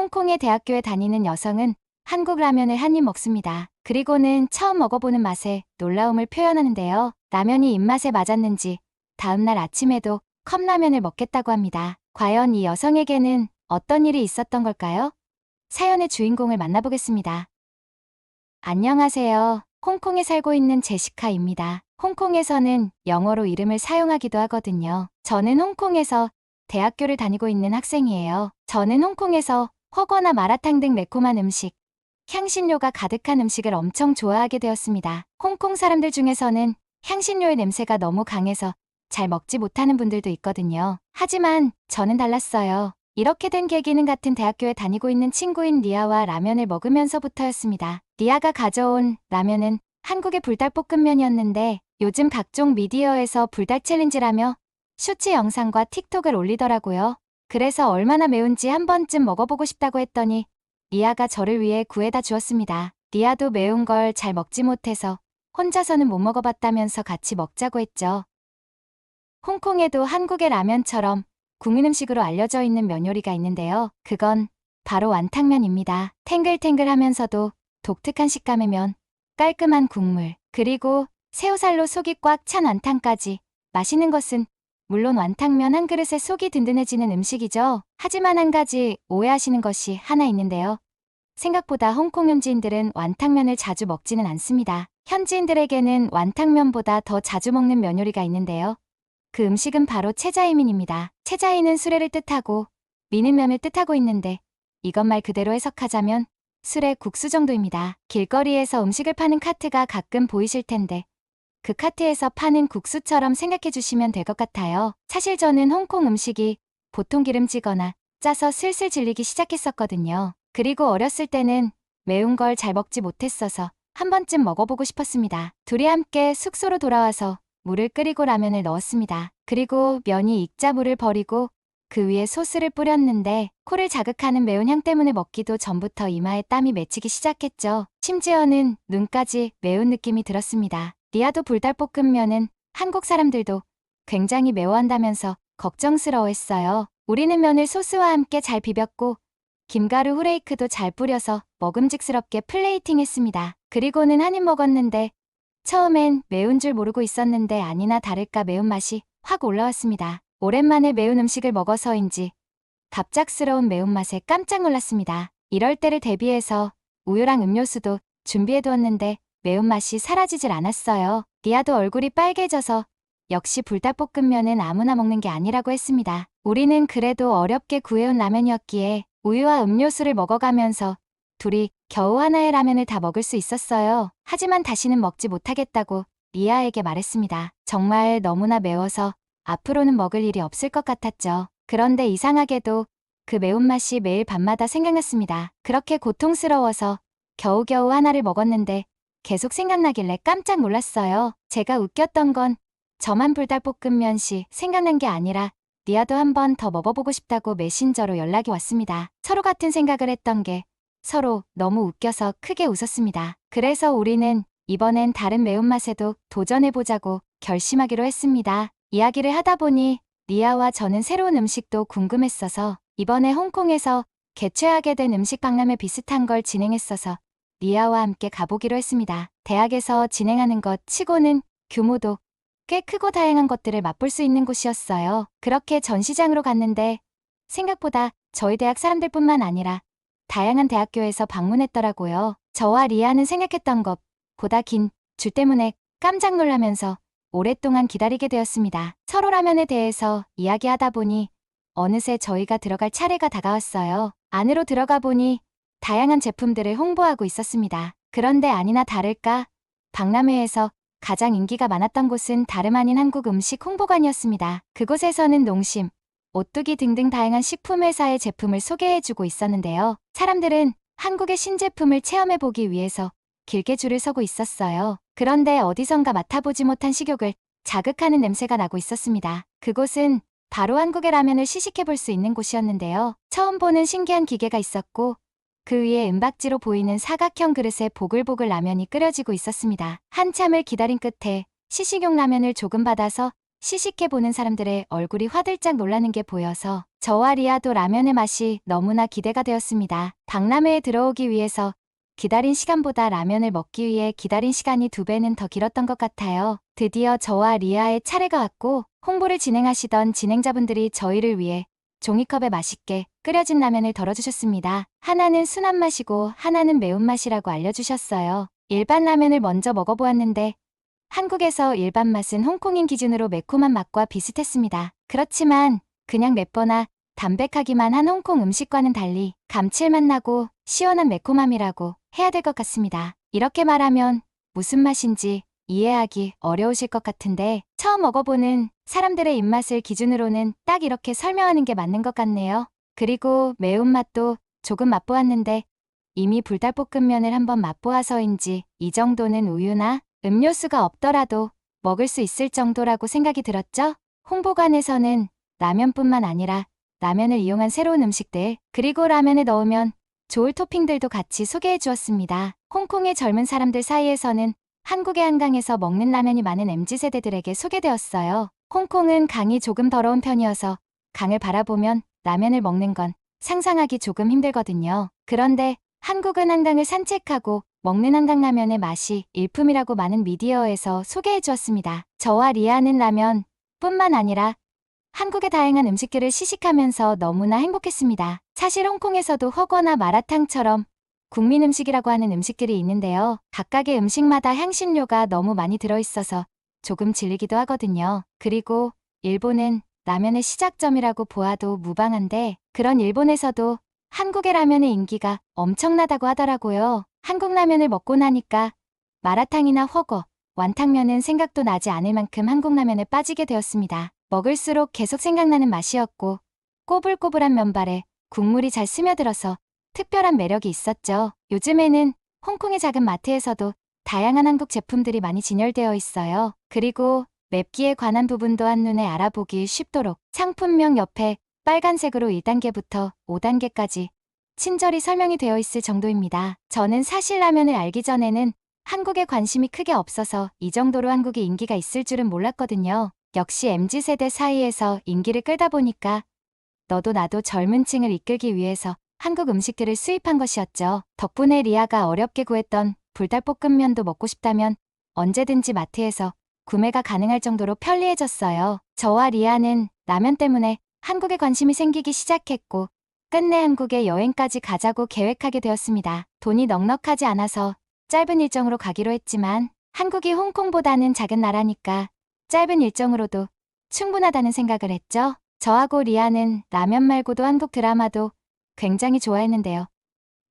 홍콩의 대학교에 다니는 여성은 한국 라면을 한 입 먹습니다. 그리고는 처음 먹어보는 맛에 놀라움을 표현하는데요. 라면이 입맛에 맞았는지 다음날 아침에도 컵라면을 먹겠다고 합니다. 과연 이 여성에게는 어떤 일이 있었던 걸까요? 사연의 주인공을 만나보겠습니다. 안녕하세요. 홍콩에 살고 있는 제시카입니다. 홍콩에서는 영어로 이름을 사용하기도 하거든요. 저는 홍콩에서 대학교를 다니고 있는 학생이에요. 저는 홍콩에서 허거나 마라탕 등 매콤한 음식, 향신료가 가득한 음식을 엄청 좋아하게 되었습니다. 홍콩 사람들 중에서는 향신료의 냄새가 너무 강해서 잘 먹지 못하는 분들도 있거든요. 하지만 저는 달랐어요. 이렇게 된 계기는 같은 대학교에 다니고 있는 친구인 리아와 라면을 먹으면서부터였습니다. 리아가 가져온 라면은 한국의 불닭볶음면이었는데 요즘 각종 미디어에서 불닭 챌린지라며 쇼츠 영상과 틱톡을 올리더라고요. 그래서 얼마나 매운지 한 번쯤 먹어보고 싶다고 했더니 리아가 저를 위해 구해다 주었습니다. 리아도 매운 걸 잘 먹지 못해서 혼자서는 못 먹어봤다면서 같이 먹자고 했죠. 홍콩에도 한국의 라면처럼 국민 음식으로 알려져 있는 면 요리가 있는데요. 그건 바로 완탕면입니다. 탱글탱글하면서도 독특한 식감의 면, 깔끔한 국물, 그리고 새우살로 속이 꽉 찬 완탕까지. 맛있는 것은 물론 완탕면 한 그릇에 속이 든든해지는 음식이죠. 하지만 한 가지 오해하시는 것이 하나 있는데요. 생각보다 홍콩 현지인들은 완탕면을 자주 먹지는 않습니다. 현지인들에게는 완탕면보다 더 자주 먹는 면 요리가 있는데요. 그 음식은 바로 채자이민입니다. 채자이는 수레를 뜻하고 미는 면을 뜻하고 있는데 이것 말 그대로 해석하자면 수레 국수 정도입니다. 길거리에서 음식을 파는 카트가 가끔 보이실 텐데 그 카트에서 파는 국수처럼 생각해 주시면 될 것 같아요. 사실 저는 홍콩 음식이 보통 기름지거나 짜서 슬슬 질리기 시작했었거든요. 그리고 어렸을 때는 매운 걸 잘 먹지 못했어서 한 번쯤 먹어보고 싶었습니다. 둘이 함께 숙소로 돌아와서 물을 끓이고 라면을 넣었습니다. 그리고 면이 익자 물을 버리고 그 위에 소스를 뿌렸는데 코를 자극하는 매운 향 때문에 먹기도 전부터 이마에 땀이 맺히기 시작했죠. 심지어는 눈까지 매운 느낌이 들었습니다. 리아도 불닭볶음면은 한국 사람들도 굉장히 매워한다면서 걱정스러워했어요. 우리는 면을 소스와 함께 잘 비볐고 김가루 후레이크도 잘 뿌려서 먹음직스럽게 플레이팅했습니다. 그리고는 한 입 먹었는데 처음엔 매운 줄 모르고 있었는데 아니나 다를까 매운맛이 확 올라왔습니다. 오랜만에 매운 음식을 먹어서인지 갑작스러운 매운맛에 깜짝 놀랐습니다. 이럴 때를 대비해서 우유랑 음료수도 준비해두었는데 매운맛이 사라지질 않았어요. 리아도 얼굴이 빨개져서 역시 불닭볶음면은 아무나 먹는 게 아니라고 했습니다. 우리는 그래도 어렵게 구해온 라면이었기에 우유와 음료수를 먹어가면서 둘이 겨우 하나의 라면을 다 먹을 수 있었어요. 하지만 다시는 먹지 못하겠다고 리아에게 말했습니다. 정말 너무나 매워서 앞으로는 먹을 일이 없을 것 같았죠. 그런데 이상하게도 그 매운맛이 매일 밤마다 생각났습니다. 그렇게 고통스러워서 겨우겨우 하나를 먹었는데 계속 생각나길래 깜짝 놀랐어요. 제가 웃겼던 건 저만 불닭볶음 면시 생각난 게 아니라 리아도 한 번 더 먹어보고 싶다고 메신저로 연락이 왔습니다. 서로 같은 생각을 했던 게 서로 너무 웃겨서 크게 웃었습니다. 그래서 우리는 이번엔 다른 매운맛에도 도전해보자고 결심하기로 했습니다. 이야기를 하다 보니 리아와 저는 새로운 음식도 궁금했어서 이번에 홍콩에서 개최하게 된 음식 박람회 비슷한 걸 진행했어서 리아와 함께 가보기로 했습니다. 대학에서 진행하는 것 치고는 규모도 꽤 크고 다양한 것들을 맛볼 수 있는 곳이었어요. 그렇게 전시장으로 갔는데 생각보다 저희 대학 사람들뿐만 아니라 다양한 대학교에서 방문했더라고요. 저와 리아는 생각했던 것보다 긴 줄 때문에 깜짝 놀라면서 오랫동안 기다리게 되었습니다. 서로 라면에 대해서 이야기하다 보니 어느새 저희가 들어갈 차례가 다가왔어요. 안으로 들어가 보니 다양한 제품들을 홍보하고 있었습니다. 그런데 아니나 다를까 박람회에서 가장 인기가 많았던 곳은 다름 아닌 한국 음식 홍보관이었습니다. 그곳에서는 농심, 오뚜기 등등 다양한 식품 회사의 제품을 소개해주고 있었는데요. 사람들은 한국의 신제품을 체험해보기 위해서 길게 줄을 서고 있었어요. 그런데 어디선가 맡아보지 못한 식욕을 자극하는 냄새가 나고 있었습니다. 그곳은 바로 한국의 라면을 시식해볼 수 있는 곳이었는데요. 처음 보는 신기한 기계가 있었고 그 위에 은박지로 보이는 사각형 그릇에 보글보글 라면이 끓여지고 있었습니다. 한참을 기다린 끝에 시식용 라면을 조금 받아서 시식해 보는 사람들의 얼굴이 화들짝 놀라는 게 보여서 저와 리아도 라면의 맛이 너무나 기대가 되었습니다. 박람회에 들어오기 위해서 기다린 시간보다 라면을 먹기 위해 기다린 시간이 두 배는 더 길었던 것 같아요. 드디어 저와 리아의 차례가 왔고 홍보를 진행하시던 진행자분들이 저희를 위해 종이컵에 맛있게 끓여진 라면을 덜어주셨습니다. 하나는 순한 맛이고 하나는 매운맛이라고 알려주셨어요. 일반 라면을 먼저 먹어보았는데 한국에서 일반 맛은 홍콩인 기준으로 매콤한 맛과 비슷했습니다. 그렇지만 그냥 맵거나 담백하기만 한 홍콩 음식과는 달리 감칠맛 나고 시원한 매콤함이라고 해야 될 것 같습니다. 이렇게 말하면 무슨 맛인지 이해하기 어려우실 것 같은데 처음 먹어보는 사람들의 입맛을 기준으로는 딱 이렇게 설명하는 게 맞는 것 같네요. 그리고 매운맛도 조금 맛보았는데 이미 불닭볶음면을 한번 맛보아서인지 이 정도는 우유나 음료수가 없더라도 먹을 수 있을 정도라고 생각이 들었죠? 홍보관에서는 라면뿐만 아니라 라면을 이용한 새로운 음식들, 그리고 라면에 넣으면 좋을 토핑들도 같이 소개해 주었습니다. 홍콩의 젊은 사람들 사이에서는 한국의 한강에서 먹는 라면이 많은 MZ세대들에게 소개되었어요. 홍콩은 강이 조금 더러운 편이어서 강을 바라보면 라면을 먹는 건 상상하기 조금 힘들거든요. 그런데 한국은 한강을 산책하고 먹는 한강 라면의 맛이 일품이라고 많은 미디어에서 소개해 주었습니다. 저와 리아는 라면 뿐만 아니라 한국의 다양한 음식들을 시식하면서 너무나 행복했습니다. 사실 홍콩에서도 허거나 마라탕처럼 국민 음식이라고 하는 음식들이 있는데요. 각각의 음식마다 향신료가 너무 많이 들어있어서 조금 질리기도 하거든요. 그리고 일본은 라면의 시작점이라고 보아도 무방한데 그런 일본에서도 한국의 라면의 인기가 엄청나다고 하더라고요. 한국 라면을 먹고 나니까 마라탕이나 허거, 완탕면은 생각도 나지 않을 만큼 한국 라면에 빠지게 되었습니다. 먹을수록 계속 생각나는 맛이었고 꼬불꼬불한 면발에 국물이 잘 스며들어서 특별한 매력이 있었죠. 요즘에는 홍콩의 작은 마트에서도 다양한 한국 제품들이 많이 진열되어 있어요. 그리고 맵기에 관한 부분도 한눈에 알아보기 쉽도록 상품명 옆에 빨간색으로 1단계부터 5단계까지 친절히 설명이 되어 있을 정도입니다. 저는 사실 라면을 알기 전에는 한국에 관심이 크게 없어서 이 정도로 한국에 인기가 있을 줄은 몰랐거든요. 역시 MZ세대 사이에서 인기를 끌다 보니까 너도 나도 젊은 층을 이끌기 위해서 한국 음식들을 수입한 것이었죠. 덕분에 리아가 어렵게 구했던 불닭볶음면도 먹고 싶다면 언제든지 마트에서 구매가 가능할 정도로 편리해졌어요. 저와 리아는 라면 때문에 한국에 관심이 생기기 시작했고 끝내 한국에 여행까지 가자고 계획하게 되었습니다. 돈이 넉넉하지 않아서 짧은 일정으로 가기로 했지만 한국이 홍콩보다는 작은 나라니까 짧은 일정으로도 충분하다는 생각을 했죠. 저하고 리아는 라면 말고도 한국 드라마도 굉장히 좋아했는데요.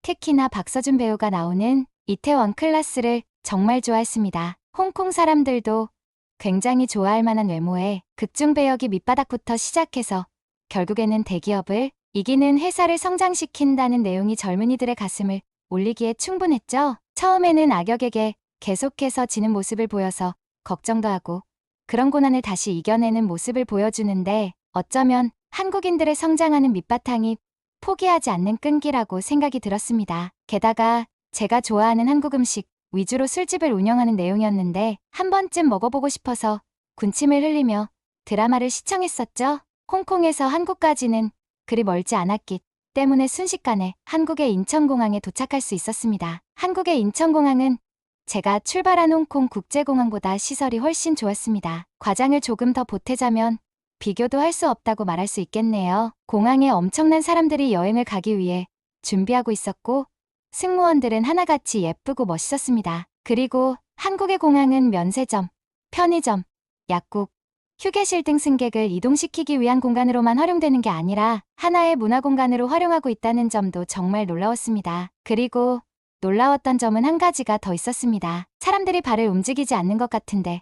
특히나 박서준 배우가 나오는 이태원 클라스를 정말 좋아했습니다. 홍콩 사람들도 굉장히 좋아할 만한 외모에 극중 배역이 밑바닥부터 시작해서 결국에는 대기업을 이기는 회사를 성장시킨다는 내용이 젊은이들의 가슴을 올리기에 충분했죠. 처음에는 악역에게 계속해서 지는 모습을 보여서 걱정도 하고 그런 고난을 다시 이겨내는 모습을 보여주는데 어쩌면 한국인들의 성장하는 밑바탕이 포기하지 않는 끈기라고 생각이 들었습니다. 게다가 제가 좋아하는 한국 음식 위주로 술집을 운영하는 내용이었는데 한 번쯤 먹어보고 싶어서 군침을 흘리며 드라마를 시청했었죠. 홍콩에서 한국까지는 그리 멀지 않았기 때문에 순식간에 한국의 인천공항에 도착할 수 있었습니다. 한국의 인천공항은 제가 출발한 홍콩 국제공항보다 시설이 훨씬 좋았습니다. 과장을 조금 더 보태자면 비교도 할 수 없다고 말할 수 있겠네요. 공항에 엄청난 사람들이 여행을 가기 위해 준비하고 있었고 승무원들은 하나같이 예쁘고 멋있었습니다. 그리고 한국의 공항은 면세점, 편의점, 약국, 휴게실 등 승객을 이동시키기 위한 공간으로만 활용되는 게 아니라 하나의 문화 공간으로 활용하고 있다는 점도 정말 놀라웠습니다. 그리고 놀라웠던 점은 한 가지가 더 있었습니다. 사람들이 발을 움직이지 않는 것 같은데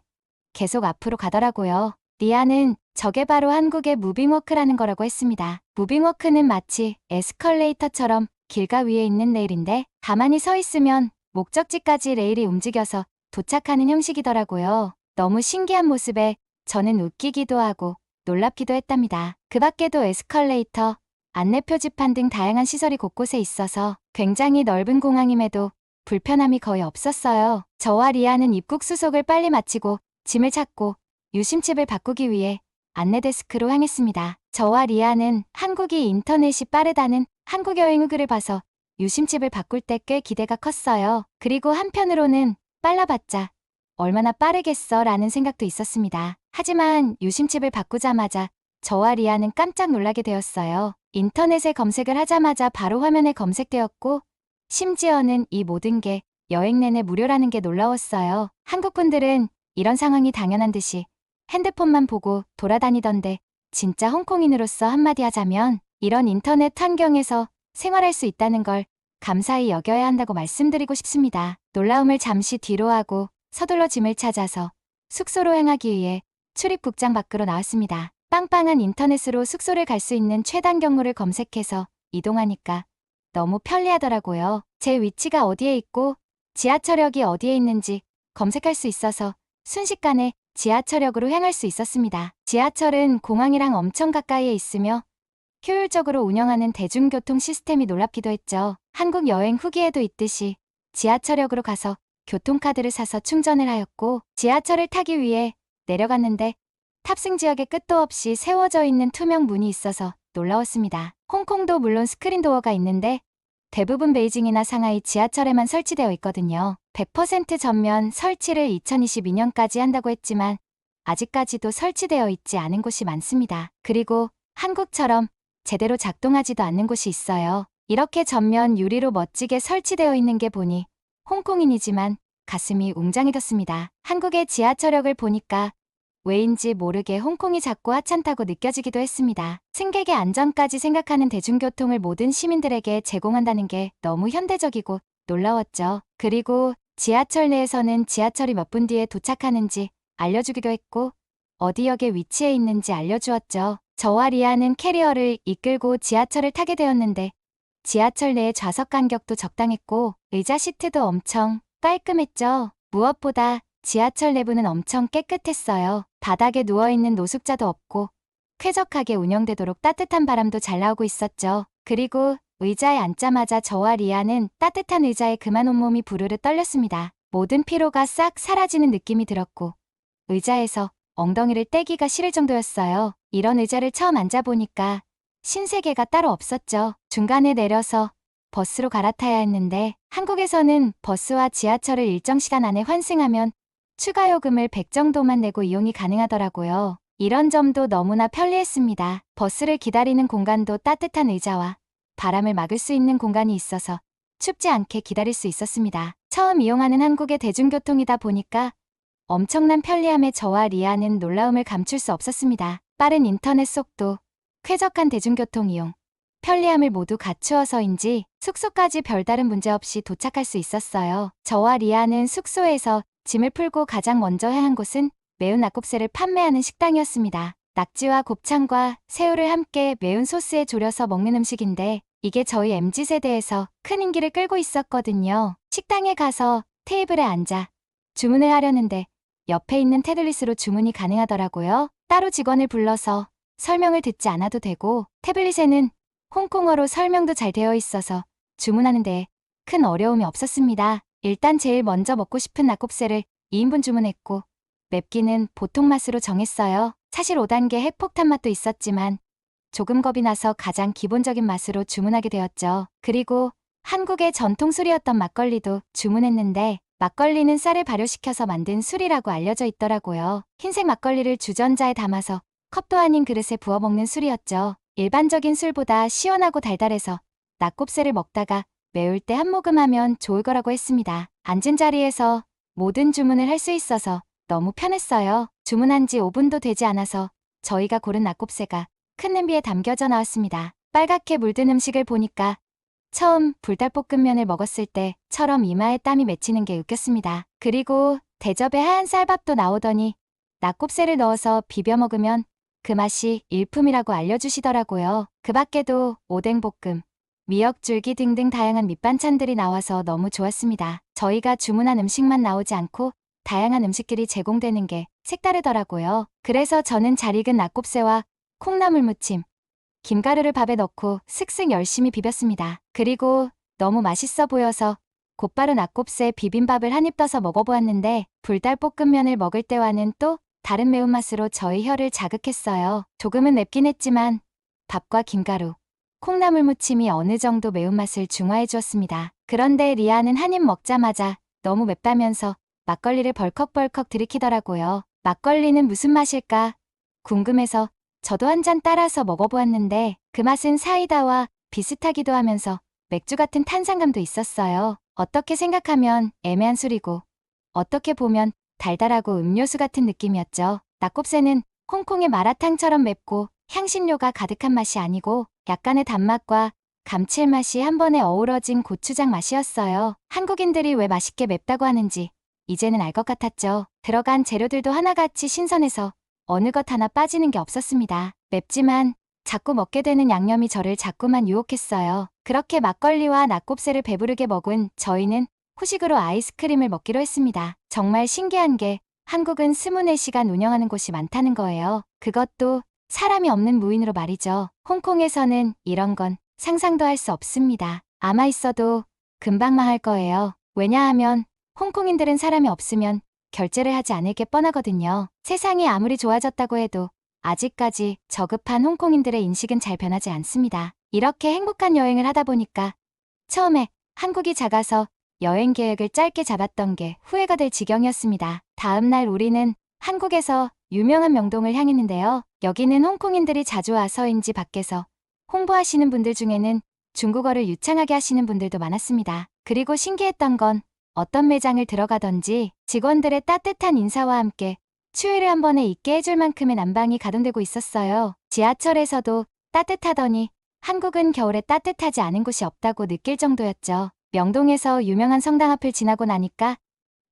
계속 앞으로 가더라고요. 리아는 저게 바로 한국의 무빙워크라는 거라고 했습니다. 무빙워크는 마치 에스컬레이터처럼 길가 위에 있는 레일인데 가만히 서 있으면 목적지까지 레일이 움직여서 도착하는 형식이더라고요. 너무 신기한 모습에 저는 웃기기도 하고 놀랍기도 했답니다. 그 밖에도 에스컬레이터, 안내 표지판 등 다양한 시설이 곳곳에 있어서 굉장히 넓은 공항임에도 불편함이 거의 없었어요. 저와 리아는 입국 수속을 빨리 마치고 짐을 찾고 유심칩을 바꾸기 위해 안내데스크로 향했습니다. 저와 리아는 한국이 인터넷이 빠르다는 한국 여행 후기를 봐서 유심칩을 바꿀 때 꽤 기대가 컸어요. 그리고 한편으로는 빨라봤자 얼마나 빠르겠어 라는 생각도 있었습니다. 하지만 유심칩을 바꾸자마자 저와 리아는 깜짝 놀라게 되었어요. 인터넷에 검색을 하자마자 바로 화면에 검색되었고 심지어는 이 모든 게 여행 내내 무료라는 게 놀라웠어요. 한국 분들은 이런 상황이 당연한 듯이 핸드폰만 보고 돌아다니던데 진짜 홍콩인으로서 한마디 하자면 이런 인터넷 환경에서 생활할 수 있다는 걸 감사히 여겨야 한다고 말씀드리고 싶습니다. 놀라움을 잠시 뒤로 하고 서둘러 짐을 찾아서 숙소로 향하기 위해 출입국장 밖으로 나왔습니다. 빵빵한 인터넷으로 숙소를 갈 수 있는 최단 경로를 검색해서 이동하니까 너무 편리하더라고요. 제 위치가 어디에 있고 지하철역이 어디에 있는지 검색할 수 있어서 순식간에 지하철역으로 향할 수 있었습니다. 지하철은 공항이랑 엄청 가까이에 있으며 효율적으로 운영하는 대중교통 시스템이 놀랍기도 했죠. 한국 여행 후기에도 있듯이 지하철역으로 가서 교통카드를 사서 충전을 하였고 지하철을 타기 위해 내려갔는데 탑승 지역에 끝도 없이 세워져 있는 투명 문이 있어서 놀라웠습니다. 홍콩도 물론 스크린 도어가 있는데 대부분 베이징이나 상하이 지하철에만 설치되어 있거든요. 100% 전면 설치를 2022년까지 한다고 했지만 아직까지도 설치되어 있지 않은 곳이 많습니다. 그리고 한국처럼 제대로 작동하지도 않는 곳이 있어요. 이렇게 전면 유리로 멋지게 설치되어 있는 게 보니 홍콩인이지만 가슴이 웅장해졌습니다. 한국의 지하철역을 보니까 왜인지 모르게 홍콩이 작고 하찮다고 느껴지기도 했습니다. 승객의 안전까지 생각하는 대중교통을 모든 시민들에게 제공한다는 게 너무 현대적이고 놀라웠죠. 그리고 지하철 내에서는 지하철이 몇 분 뒤에 도착하는지 알려주기도 했고 어디 역에 위치해 있는지 알려주었죠. 저와 리아는 캐리어를 이끌고 지하철을 타게 되었는데 지하철 내의 좌석 간격도 적당했고 의자 시트도 엄청 깔끔했죠. 무엇보다 지하철 내부는 엄청 깨끗했어요. 바닥에 누워있는 노숙자도 없고 쾌적하게 운영되도록 따뜻한 바람도 잘 나오고 있었죠. 그리고 의자에 앉자마자 저와 리아는 따뜻한 의자에 그만 온몸이 부르르 떨렸습니다. 모든 피로가 싹 사라지는 느낌이 들었고 의자에서 엉덩이를 떼기가 싫을 정도였어요. 이런 의자를 처음 앉아보니까 신세계가 따로 없었죠. 중간에 내려서 버스로 갈아타야 했는데 한국에서는 버스와 지하철을 일정 시간 안에 환승하면 추가 요금을 100 정도만 내고 이용이 가능하더라고요. 이런 점도 너무나 편리했습니다. 버스를 기다리는 공간도 따뜻한 의자와 바람을 막을 수 있는 공간이 있어서 춥지 않게 기다릴 수 있었습니다. 처음 이용하는 한국의 대중교통이다 보니까 엄청난 편리함에 저와 리아는 놀라움을 감출 수 없었습니다. 빠른 인터넷 속도, 쾌적한 대중교통 이용, 편리함을 모두 갖추어서인지 숙소까지 별다른 문제 없이 도착할 수 있었어요. 저와 리아는 숙소에서 짐을 풀고 가장 먼저 향한 곳은 매운 낙곱새를 판매하는 식당이었습니다. 낙지와 곱창과 새우를 함께 매운 소스에 졸여서 먹는 음식인데 이게 저희 MZ세대에서 큰 인기를 끌고 있었거든요. 식당에 가서 테이블에 앉아 주문을 하려는데 옆에 있는 태블릿으로 주문이 가능하더라고요. 따로 직원을 불러서 설명을 듣지 않아도 되고 태블릿에는 홍콩어로 설명도 잘 되어 있어서 주문하는데 큰 어려움이 없었습니다. 일단 제일 먼저 먹고 싶은 낙곱새를 2인분 주문했고 맵기는 보통 맛으로 정했어요. 사실 5단계 핵폭탄 맛도 있었지만 조금 겁이 나서 가장 기본적인 맛으로 주문하게 되었죠. 그리고 한국의 전통 술이었던 막걸리도 주문했는데 막걸리는 쌀을 발효시켜서 만든 술이라고 알려져 있더라고요. 흰색 막걸리를 주전자에 담아서 컵도 아닌 그릇에 부어 먹는 술이었죠. 일반적인 술보다 시원하고 달달해서 낙곱새를 먹다가 매울 때 한 모금 하면 좋을 거라고 했습니다. 앉은 자리에서 모든 주문을 할 수 있어서 너무 편했어요. 주문한 지 5분도 되지 않아서 저희가 고른 낙곱새가 큰 냄비에 담겨져 나왔습니다. 빨갛게 물든 음식을 보니까 처음 불닭볶음면을 먹었을 때처럼 이마에 땀이 맺히는 게 웃겼습니다. 그리고 대접에 하얀 쌀밥도 나오더니 낙곱새를 넣어서 비벼 먹으면 그 맛이 일품이라고 알려주시더라고요. 그 밖에도 오뎅볶음, 미역 줄기 등등 다양한 밑반찬들이 나와서 너무 좋았습니다. 저희가 주문한 음식만 나오지 않고 다양한 음식들이 제공되는 게 색다르더라고요. 그래서 저는 잘 익은 낙곱새와 콩나물 무침, 김가루를 밥에 넣고 슥슥 열심히 비볐습니다. 그리고 너무 맛있어 보여서 곧바로 낙곱새 비빔밥을 한 입 떠서 먹어보았는데 불달볶음면을 먹을 때와는 또 다른 매운맛으로 저희 혀를 자극했어요. 조금은 맵긴 했지만 밥과 김가루, 콩나물 무침이 어느 정도 매운맛을 중화해 주었습니다. 그런데 리아는 한 입 먹자마자 너무 맵다면서 막걸리를 벌컥벌컥 들이키더라고요. 막걸리는 무슨 맛일까? 궁금해서 저도 한 잔 따라서 먹어보았는데 그 맛은 사이다와 비슷하기도 하면서 맥주 같은 탄산감도 있었어요. 어떻게 생각하면 애매한 술이고 어떻게 보면 달달하고 음료수 같은 느낌이었죠. 낙곱새는 홍콩의 마라탕처럼 맵고 향신료가 가득한 맛이 아니고 약간의 단맛과 감칠맛이 한 번에 어우러진 고추장 맛이었어요. 한국인들이 왜 맛있게 맵다고 하는지 이제는 알 것 같았죠. 들어간 재료들도 하나같이 신선해서 어느 것 하나 빠지는 게 없었습니다. 맵지만 자꾸 먹게 되는 양념이 저를 자꾸만 유혹했어요. 그렇게 막걸리와 낙곱새를 배부르게 먹은 저희는 후식으로 아이스크림을 먹기로 했습니다. 정말 신기한 게 한국은 24시간 운영하는 곳이 많다는 거예요. 그것도 사람이 없는 무인으로 말이죠. 홍콩에서는 이런 건 상상도 할 수 없습니다. 아마 있어도 금방 망할 거예요. 왜냐하면 홍콩인들은 사람이 없으면 결제를 하지 않을 게 뻔하거든요. 세상이 아무리 좋아졌다고 해도 아직까지 저급한 홍콩인들의 인식은 잘 변하지 않습니다. 이렇게 행복한 여행을 하다 보니까 처음에 한국이 작아서 여행 계획을 짧게 잡았던 게 후회가 될 지경이었습니다. 다음날 우리는 한국에서 유명한 명동을 향했는데요. 여기는 홍콩인들이 자주 와서인지 밖에서 홍보하시는 분들 중에는 중국어를 유창하게 하시는 분들도 많았습니다. 그리고 신기했던 건 어떤 매장을 들어가던지 직원들의 따뜻한 인사와 함께 추위를 한 번에 잊게 해줄 만큼의 난방이 가동되고 있었어요. 지하철에서도 따뜻하더니 한국은 겨울에 따뜻하지 않은 곳이 없다고 느낄 정도였죠. 명동에서 유명한 성당 앞을 지나고 나니까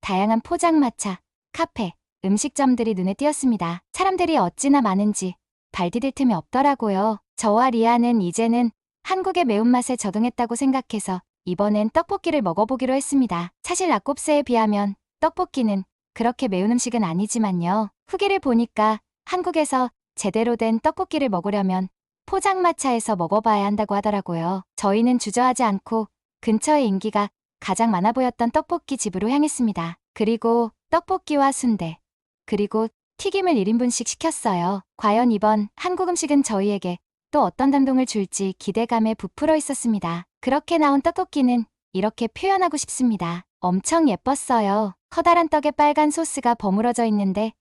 다양한 포장마차, 카페, 음식점들이 눈에 띄었습니다. 사람들이 어찌나 많은지 발 디딜 틈이 없더라고요. 저와 리아는 이제는 한국의 매운맛에 적응했다고 생각해서 이번엔 떡볶이를 먹어보기로 했습니다. 사실 낙곱새에 비하면 떡볶이는 그렇게 매운 음식은 아니지만요. 후기를 보니까 한국에서 제대로 된 떡볶이를 먹으려면 포장마차에서 먹어봐야 한다고 하더라고요. 저희는 주저하지 않고 근처에 인기가 가장 많아 보였던 떡볶이 집으로 향했습니다. 그리고 떡볶이와 순대, 그리고 튀김을 1인분씩 시켰어요. 과연 이번 한국 음식은 저희에게 또 어떤 감동을 줄지 기대감에 부풀어 있었습니다. 그렇게 나온 떡볶이는 이렇게 표현하고 싶습니다. 엄청 예뻤어요. 커다란 떡에 빨간 소스가 버무러져 있는데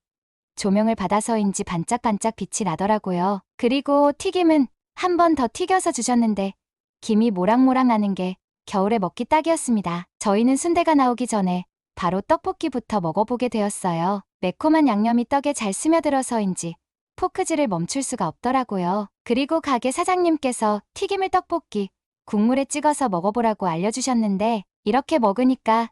조명을 받아서인지 반짝반짝 빛이 나더라고요. 그리고 튀김은 한 번 더 튀겨서 주셨는데 김이 모락모락 나는 게 겨울에 먹기 딱이었습니다. 저희는 순대가 나오기 전에 바로 떡볶이부터 먹어보게 되었어요. 매콤한 양념이 떡에 잘 스며들어서인지 포크질을 멈출 수가 없더라고요. 그리고 가게 사장님께서 튀김을 떡볶이, 국물에 찍어서 먹어보라고 알려주셨는데 이렇게 먹으니까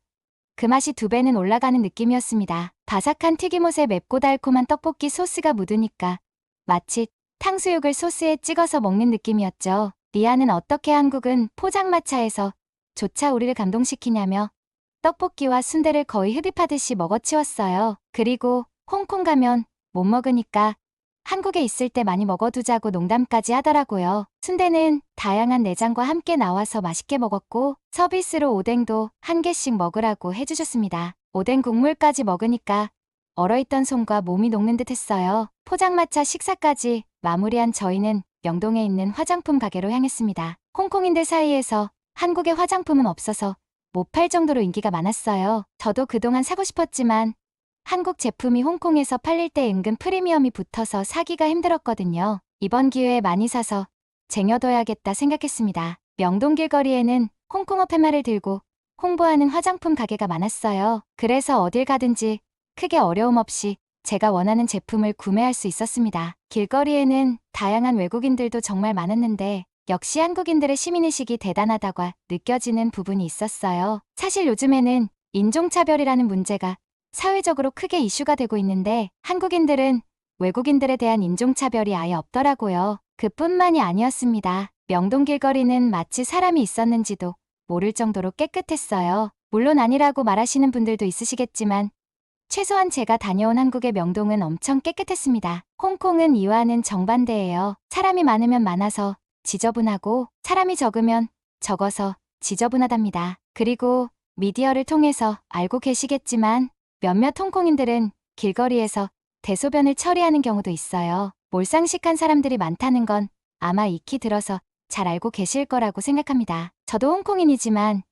그 맛이 두 배는 올라가는 느낌이었습니다. 바삭한 튀김옷에 맵고 달콤한 떡볶이 소스가 묻으니까 마치 탕수육을 소스에 찍어서 먹는 느낌이었죠. 리아는 어떻게 한국은 포장마차에서 조차 우리를 감동시키냐며 떡볶이와 순대를 거의 흡입하듯이 먹어치웠어요. 그리고 홍콩 가면 못 먹으니까 한국에 있을 때 많이 먹어두자고 농담까지 하더라고요. 순대는 다양한 내장과 함께 나와서 맛있게 먹었고 서비스로 오뎅도 한 개씩 먹으라고 해주셨습니다. 오뎅 국물까지 먹으니까 얼어있던 손과 몸이 녹는 듯 했어요. 포장마차 식사까지 마무리한 저희는 명동에 있는 화장품 가게로 향했습니다. 홍콩인들 사이에서 한국의 화장품은 없어서 못 팔 정도로 인기가 많았어요. 저도 그동안 사고 싶었지만 한국 제품이 홍콩에서 팔릴 때 은근 프리미엄이 붙어서 사기가 힘들었거든요. 이번 기회에 많이 사서 쟁여둬야겠다 생각했습니다. 명동 길 거리에는 홍콩어 팻말을 들고 홍보하는 화장품 가게가 많았어요. 그래서 어딜 가든지 크게 어려움 없이 제가 원하는 제품을 구매할 수 있었습니다. 길거리에는 다양한 외국인들도 정말 많았는데 역시 한국인들의 시민의식이 대단하다고 느껴지는 부분이 있었어요. 사실 요즘에는 인종차별이라는 문제가 사회적으로 크게 이슈가 되고 있는데 한국인들은 외국인들에 대한 인종차별이 아예 없더라고요. 그뿐만이 아니었습니다. 명동 길거리는 마치 사람이 있었는지도 모를 정도로 깨끗했어요. 물론 아니라고 말하시는 분들도 있으시겠지만 최소한 제가 다녀온 한국의 명동은 엄청 깨끗했습니다. 홍콩은 이와는 정반대예요. 사람이 많으면 많아서 지저분하고 사람이 적으면 적어서 지저분하답니다. 그리고 미디어를 통해서 알고 계시겠지만 몇몇 홍콩인들은 길거리에서 대소변을 처리하는 경우도 있어요. 몰상식한 사람들이 많다는 건 아마 익히 들어서 잘 알고 계실 거라고 생각합니다. 저도 홍콩인이지만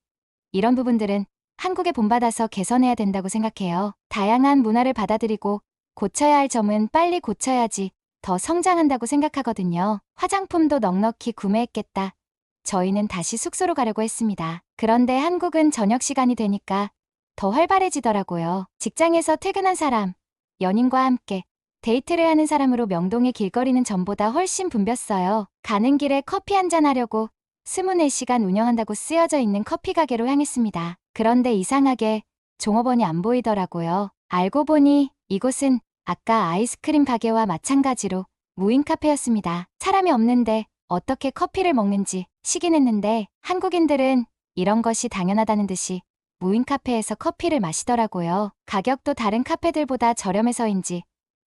이런 부분들은 한국에 본받아서 개선해야 된다고 생각해요. 다양한 문화를 받아들이고 고쳐야 할 점은 빨리 고쳐야지 더 성장한다고 생각하거든요. 화장품도 넉넉히 구매했겠다. 저희는 다시 숙소로 가려고 했습니다. 그런데 한국은 저녁 시간이 되니까 더 활발해지더라고요. 직장에서 퇴근한 사람, 연인과 함께 데이트를 하는 사람으로 명동의 길거리는 전보다 훨씬 붐볐어요. 가는 길에 커피 한잔 하려고 24시간 운영한다고 쓰여져 있는 커피 가게로 향했습니다. 그런데 이상하게 종업원이 안 보이더라고요. 알고 보니 이곳은 아까 아이스크림 가게와 마찬가지로 무인 카페였습니다. 사람이 없는데 어떻게 커피를 먹는지 시긴 했는데 한국인들은 이런 것이 당연하다는 듯이 무인 카페에서 커피를 마시더라고요. 가격도 다른 카페들보다 저렴해서인지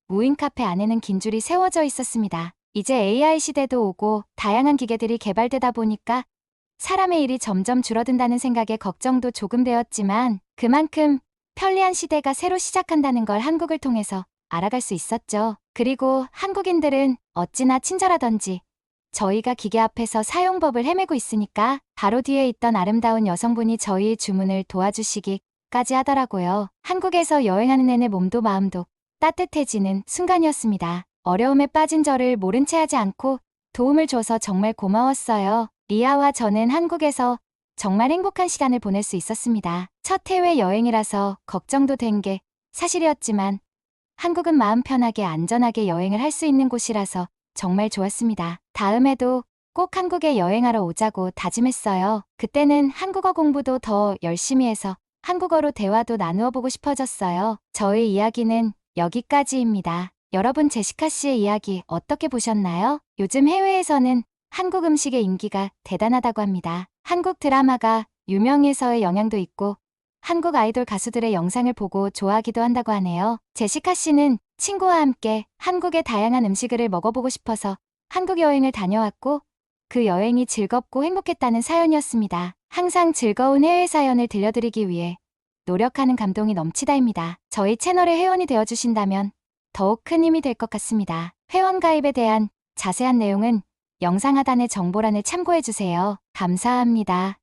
무인 카페 안에는 긴 줄이 세워져 있었습니다. 이제 AI 시대도 오고 다양한 기계들이 개발되다 보니까 사람의 일이 점점 줄어든다는 생각에 걱정도 조금 되었지만 그만큼 편리한 시대가 새로 시작한다는 걸 한국을 통해서 알아갈 수 있었죠. 그리고 한국인들은 어찌나 친절하던지 저희가 기계 앞에서 사용법을 헤매고 있으니까 바로 뒤에 있던 아름다운 여성분이 저희의 주문을 도와주시기까지 하더라고요. 한국에서 여행하는 내내 몸도 마음도 따뜻해지는 순간이었습니다. 어려움에 빠진 저를 모른 채 하지 않고 도움을 줘서 정말 고마웠어요. 리아와 저는 한국에서 정말 행복한 시간을 보낼 수 있었습니다. 첫 해외 여행이라서 걱정도 된 게 사실이었지만 한국은 마음 편하게 안전하게 여행을 할 수 있는 곳이라서 정말 좋았습니다. 다음에도 꼭 한국에 여행하러 오자고 다짐했어요. 그때는 한국어 공부도 더 열심히 해서 한국어로 대화도 나누어 보고 싶어졌어요. 저의 이야기는 여기까지입니다. 여러분 제시카 씨의 이야기 어떻게 보셨나요? 요즘 해외에서는 한국 음식의 인기가 대단하다고 합니다. 한국 드라마가 유명해서의 영향도 있고 한국 아이돌 가수들의 영상을 보고 좋아하기도 한다고 하네요. 제시카 씨는 친구와 함께 한국의 다양한 음식을 먹어보고 싶어서 한국 여행을 다녀왔고 그 여행이 즐겁고 행복했다는 사연이었습니다. 항상 즐거운 해외 사연을 들려드리기 위해 노력하는 감동이 넘치다입니다. 저희 채널의 회원이 되어주신다면 더욱 큰 힘이 될 것 같습니다. 회원 가입에 대한 자세한 내용은 영상 하단의 정보란을 참고해주세요. 감사합니다.